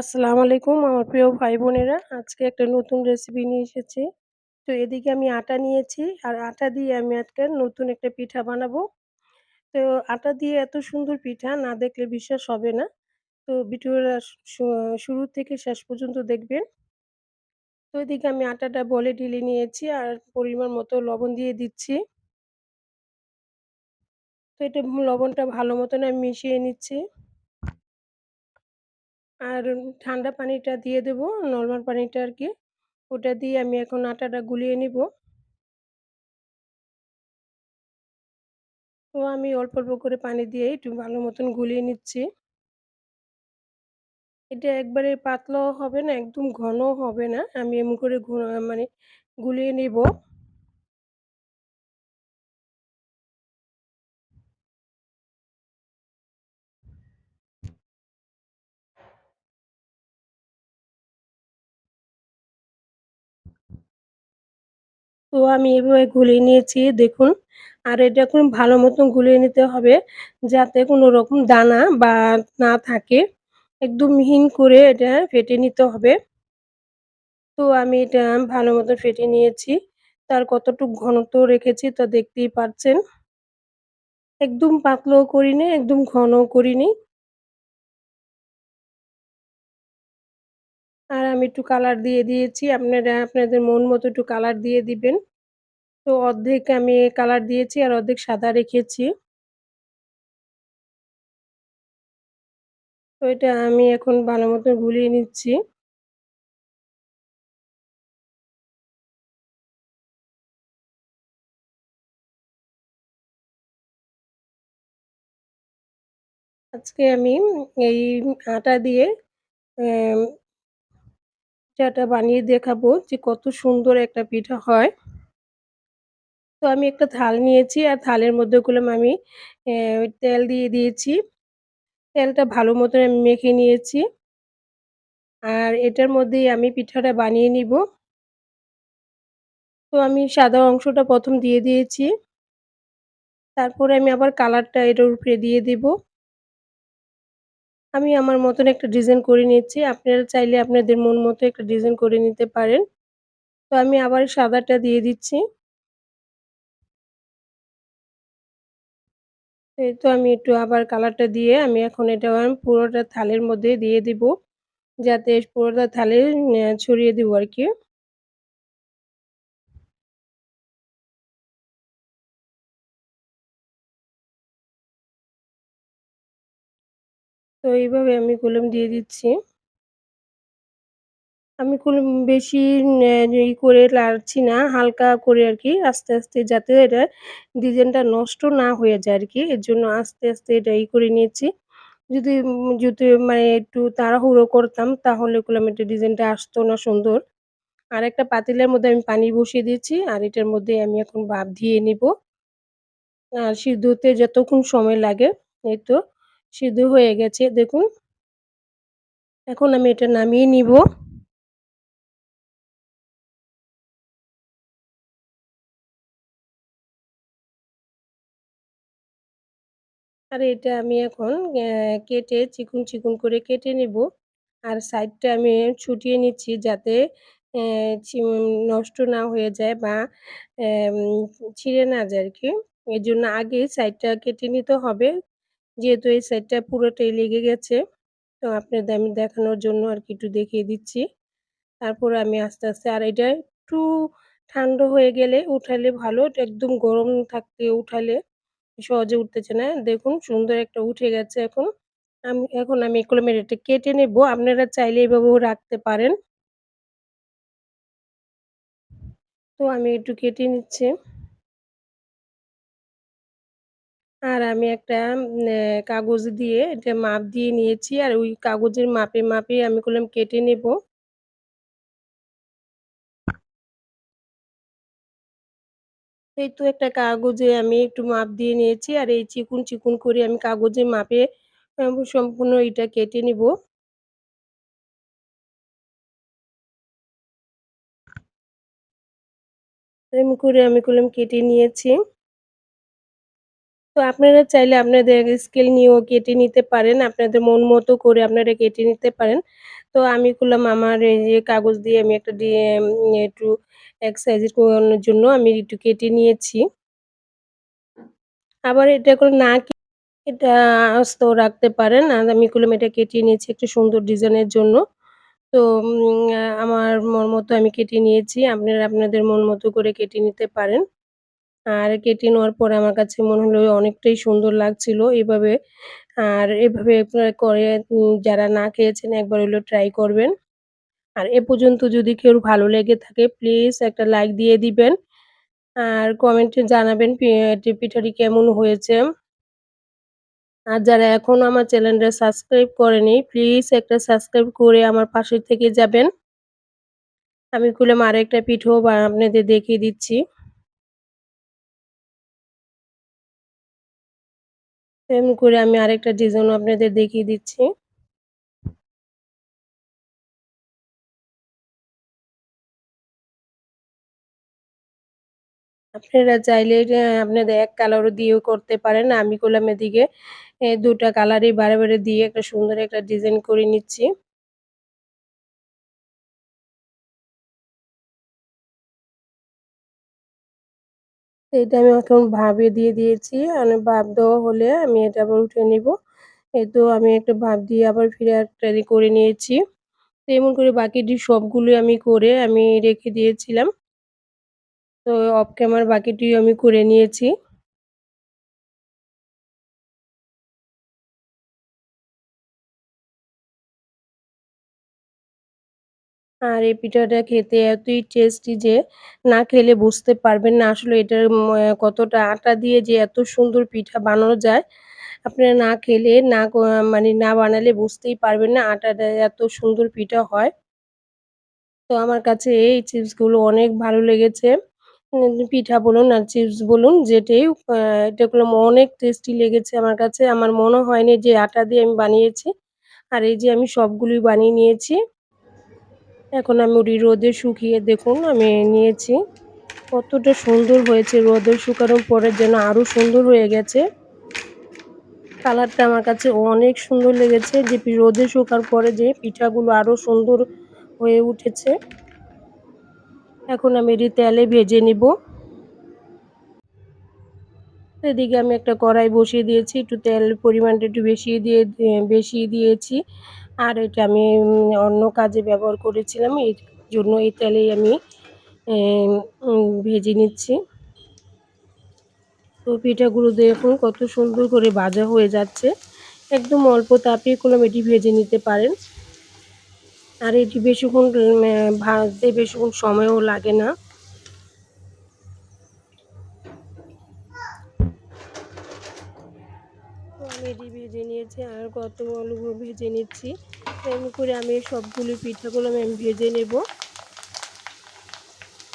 আসসালামু আলাইকুম আমার প্রিয় ভাই বোনেরা আজকে একটা নতুন রেসিপি নিয়ে এসেছি। তো এদিকে আমি আটা নিয়েছি আর আটা দিয়ে আমি আজকে নতুন একটা পিঠা বানাবো। তো আটা দিয়ে এত সুন্দর পিঠা না দেখলে বিশ্বাস হবে না। তো ভিডিওটা শুরু থেকে শেষ পর্যন্ত দেখবেন। তো এদিকে আমি আটাটা বলে ঢেলে নিয়েছি আর পরিমাণ মতো লবণ দিয়ে দিচ্ছি। তো এটা লবণটা ভালো মতন আমি মিশিয়ে নিচ্ছি। আর ঠান্ডা পানিটা দিয়ে দেবো, নর্মাল পানিটা আর কি ওটা দিয়ে আমি এখন আটাটা গুলিয়ে নিবো। তো আমি অল্প, অল্প করে পানি দিয়ে একটু ভালো মতন গুলিয়ে নিচ্ছি। এটা একবারে পাতলাও হবে না, একদম ঘনও হবে না। আমি এমন করে মানে গুলিয়ে নিবো। তো আমি এভাবে গুলিয়ে নিয়েছি দেখুন। আর এটা এখন ভালো মতন গুলিয়ে নিতে হবে যাতে কোনো রকম দানা বা না থাকে। একদম মিহিন করে এটা ফেটে নিতে হবে। তো আমি এটা ভালো মতো ফেটে নিয়েছি। তার কতটুক ঘনত্ব রেখেছি তা দেখতেই পাচ্ছেন। একদম পাতলাও করিনি, একদম ঘনও করিনি। আর আমি একটু কালার দিয়ে দিয়েছি। আপনারা, আপনাদের মন মতো একটু কালার দিয়ে দিবেন। তো অর্ধেক আমি কালার দিয়েছি আর অর্ধেক সাদা রেখেছি। তো এটা আমি এখন ভালো মতো গুলিয়ে নিচ্ছি। আজকে আমি এই আটা দিয়ে পিঠাটা বানিয়ে দেখাবো যে কত সুন্দর একটা পিঠা হয়। তো আমি একটা থাল নিয়েছি আর থালের মধ্যে করলাম আমি তেল দিয়ে দিয়েছি। তেলটা ভালো মতন আমি মেখে নিয়েছি। আর এটার মধ্যেই আমি পিঠাটা বানিয়ে নিবো। তো আমি সাদা অংশটা প্রথম দিয়ে দিয়েছি। তারপরে আমি আবার কালারটা এটার উপরে দিয়ে দিব। আমি আমার মতন একটা ডিজাইন করে নিচ্ছি। আপনারা চাইলে আপনাদের মন মতো একটা ডিজাইন করে নিতে পারেন। তো আমি আবার সাদাটা দিয়ে দিচ্ছি। এই তো আমি একটু আবার কালারটা দিয়ে আমি এখন এটা পুরোটা থালের মধ্যে দিয়ে দিব। যাতে পুরোটা থালে ছড়িয়ে দিব আরকি। তো এইভাবে আমি কলম দিয়ে দিচ্ছি। আমি কলম বেশি ই করে লাড়ছি না, হালকা করে আর কি আস্তে, আস্তে যাতে এটা ডিজাইনটা নষ্ট না হয়ে যায় আর কি এর জন্য আস্তে, আস্তে এটা ই করে নিয়েছি। যদি যদি মানে একটু তাড়াহুড়ো করতাম তাহলে করলাম এটা ডিজাইনটা আসতো না সুন্দর। আর একটা পাতিলের মধ্যে আমি পানি বসিয়ে দিয়েছি আর এটার মধ্যে আমি এখন ভাপ দিয়ে নিবো। আর সিদ্ধ হতে যতক্ষণ সময় লাগে এই তো সিদ্ধ হয়ে গেছে, দেখুন। এখন আমি এটা নামিয়ে নিব আর এটা আমি এখন কেটে চিকুন চিকুন করে কেটে নেব। আর সাইডটা আমি ছুটিয়ে নিচ্ছি যাতে নষ্ট না হয়ে যায় বা ছিঁড়ে না যায় আর কি এর জন্য আগে সাইডটা কেটে নিতে হবে। যেহেতু এই সাইডটা পুরোটাই লেগে গেছে। তো আপনাদের আমি দেখানোর জন্য আর কি একটু দেখিয়ে দিচ্ছি। তারপরে আমি আস্তে, আস্তে আর এটা একটু ঠান্ডা হয়ে গেলে উঠালে ভালো। একদম গরম থাকতে উঠালে সহজে উঠতেছে না। দেখুন সুন্দর একটা উঠে গেছে এখন। আমি এখন আমি কলমের এটা কেটে নেব। আপনারা চাইলে এভাবেও রাখতে পারেন। তো আমি একটু কেটে নিচ্ছি। আর আমি একটা কাগজ দিয়ে এটা মাপ দিয়ে নিয়েছি। আর ওই কাগজের মাপে, মাপে আমি করলাম কেটে নেব। এই তো একটা কাগজে আমি একটু মাপ দিয়ে নিয়েছি। আর এই চিকুন, চিকুন করে আমি কাগজের মাপে সম্পূর্ণ এটা কেটে নিব। এরকম করে আমি করলাম কেটে নিয়েছি। তো আপনারা চাইলে আপনাদের স্কেল নিয়েও কেটে নিতে পারেন। আপনাদের মন মতো করে আপনারা কেটে নিতে পারেন। তো আমি করলাম আমার এই যে কাগজ দিয়ে আমি একটা একটু এক সাইজের করানোর জন্য আমি একটু কেটে নিয়েছি। আবার এটা করে না এটা আস্তেও রাখতে পারেন। আর আমি করলাম এটা কেটে নিয়েছি একটু সুন্দর ডিজাইনের জন্য। তো আমার মন মতো আমি কেটে নিয়েছি। আপনারা আপনাদের মন মতো করে কেটে নিতে পারেন। আর কেটে নেওয়ার পরে আমার কাছে মনে হলো অনেকটাই সুন্দর লাগছিল এভাবে। আর এভাবে আপনারা করে যারা না খেয়েছেন একবার হলেও ট্রাই করবেন। আর এ পর্যন্ত যদি কেউ ভালো লেগে থাকে প্লিজ একটা লাইক দিয়ে দিবেন। আর কমেন্টে জানাবেন পিঠাটি কেমন হয়েছে। আর যারা এখন আমার চ্যানেলটা সাবস্ক্রাইব করেনি প্লিজ একটা সাবস্ক্রাইব করে আমার পাশে থেকে যাবেন। আমি করলাম আরেকটা পিঠেও বা আপনাদের দেখিয়ে দিচ্ছি। এমনি করে আমি আরেকটা ডিজাইনও আপনাদের দেখিয়ে দিচ্ছি। আপনারা চাইলে আপনাদের এক কালারও দিয়েও করতে পারেন। আমি করলাম এদিকে দুটা ২ টা কালারই বারে, বারে দিয়ে একটা সুন্দর একটা ডিজাইন করে নিচ্ছি। এটা আমি এখন ভাবে দিয়ে দিয়েছি। মানে ভাব দেওয়া হলে আমি এটা আবার উঠে নিব। এই তো আমি একটা ভাব দিয়ে আবার ফিরে একটা করে নিয়েছি। তো এমন করে বাকিটি সবগুলো আমি করে আমি রেখে দিয়েছিলাম। তো অফ ক্যামেরা বাকিটিও আমি করে নিয়েছি। আর এই পিঠাটা খেতে এতই টেস্টি যে না খেলে বুঝতে পারবেন না আসলে এটার কতটা আটা দিয়ে যে এত সুন্দর পিঠা বানানো যায়। আপনারা না খেলে না মানে না বানালে বুঝতেই পারবেন না আটাটা এত সুন্দর পিঠা হয়। তো আমার কাছে এই চিপসগুলো অনেক ভালো লেগেছে। পিঠা বলুন আর চিপস বলুন যেটাই আ এটা অনেক টেস্টি লেগেছে আমার কাছে। আমার মনে হয়নি যে আটা দিয়ে আমি বানিয়েছি। আর এই যে আমি সবগুলোই বানিয়ে নিয়েছি। এখন আমি ওটি রোদে শুকিয়ে দেখুন, আমি নিয়েছি। কতটা সুন্দর হয়েছে রোদে শুকানোর পরে, যেন আরও সুন্দর হয়ে গেছে। কালারটা আমার কাছে অনেক সুন্দর লেগেছে, যে রোদে শুকার পরে যে পিঠাগুলো আরও সুন্দর হয়ে উঠেছে। এখন আমি এটি তেলে ভেজে নিব। এদিকে আমি একটা কড়াই বসিয়ে দিয়েছি। একটু তেল পরিমাণটা একটু বেশিয়ে দিয়ে, বেশি দিয়েছি। আর এটা আমি অন্য কাজে ব্যবহার করেছিলাম। এর জন্য এই তেলেই আমি ভেজে নিচ্ছি। তো পিঠাগুলো দেখুন কত সুন্দর করে ভাজা হয়ে যাচ্ছে। একদম অল্প তাপে করলাম এটি ভেজে নিতে পারেন। আর এটি বেশিক্ষণ ভাজতে বেশিক্ষণ সময়ও লাগে না। তো আমি এটি ভেজে নিয়েছি আর কত কতগুলো ভেজে নিচ্ছি। এমনি করে আমি সবগুলো পিঠাগুলো আমি ভেজে নেব।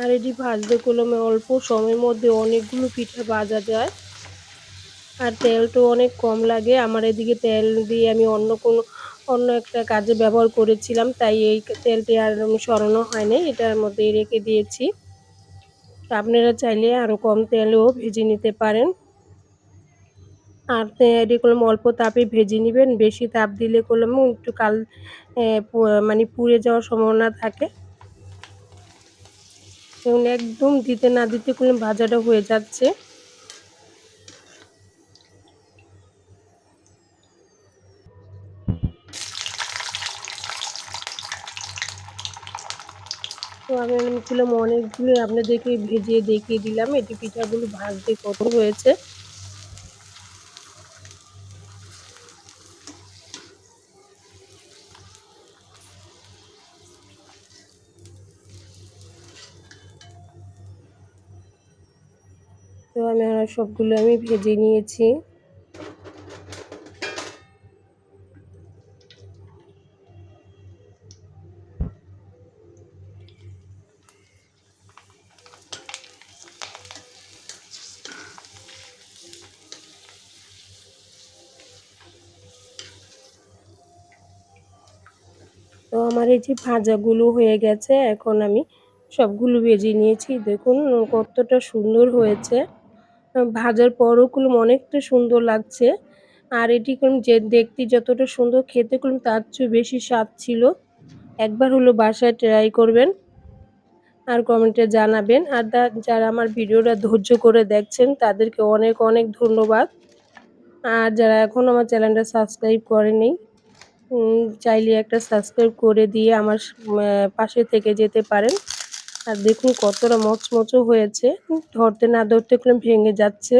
আর এটি ভাজতে করলাম অল্প সময়ের মধ্যে অনেকগুলো পিঠা ভাজা যায়। আর তেলটাও অনেক কম লাগে। আমার এদিকে তেল দিয়ে আমি অন্য কোনো, অন্য একটা কাজে ব্যবহার করেছিলাম। তাই এই তেলটি আর সরানো হয় নাই। এটার মধ্যেই রেখে দিয়েছি। আপনারা চাইলে আরও কম তেলেও ভেজে নিতে পারেন। আর এটি করলাম, অল্প তাপে ভেজে নিবেন। বেশি তাপ দিলে করলাম একটু কাল মানে পুড়ে যাওয়ার সম্ভাবনা থাকে। দেখুন একদম দিতে না দিতে করলাম, ভাজাটা হয়ে যাচ্ছে। তো আমি করলাম অনেকগুলো, আপনাদেরকে ভেজে দেখিয়ে দিলাম। এটি পিঠাগুলো ভাজতে কত হয়েছে। তো আমি সবগুলো আমি ভেজে নিয়েছি। তো আমার এই যে ভাজাগুলো হয়ে গেছে, এখন আমি সবগুলো ভেজে নিয়েছি। দেখুন, কতটা সুন্দর হয়েছে। ভাজার পরও কুলুম অনেকটা সুন্দর লাগছে। আর এটি কুলুম যে দেখতে যতটা সুন্দর খেতে কুলুম তার চেয়েও বেশি স্বাদ ছিল। একবার হলো বাসায় ট্রাই করবেন। আর কমেন্টে জানাবেন। আর যারা আমার ভিডিওটা ধৈর্য করে দেখছেন তাদেরকে অনেক, অনেক ধন্যবাদ। আর যারা এখনও আমার চ্যানেলটা সাবস্ক্রাইব করেনি চাইলে একটা সাবস্ক্রাইব করে দিয়ে আমার পাশে থেকে যেতে পারেন। আর দেখুন কতটা মচমচও হয়েছে। ধরতে না ধরতে কুলুম ভেঙে যাচ্ছে।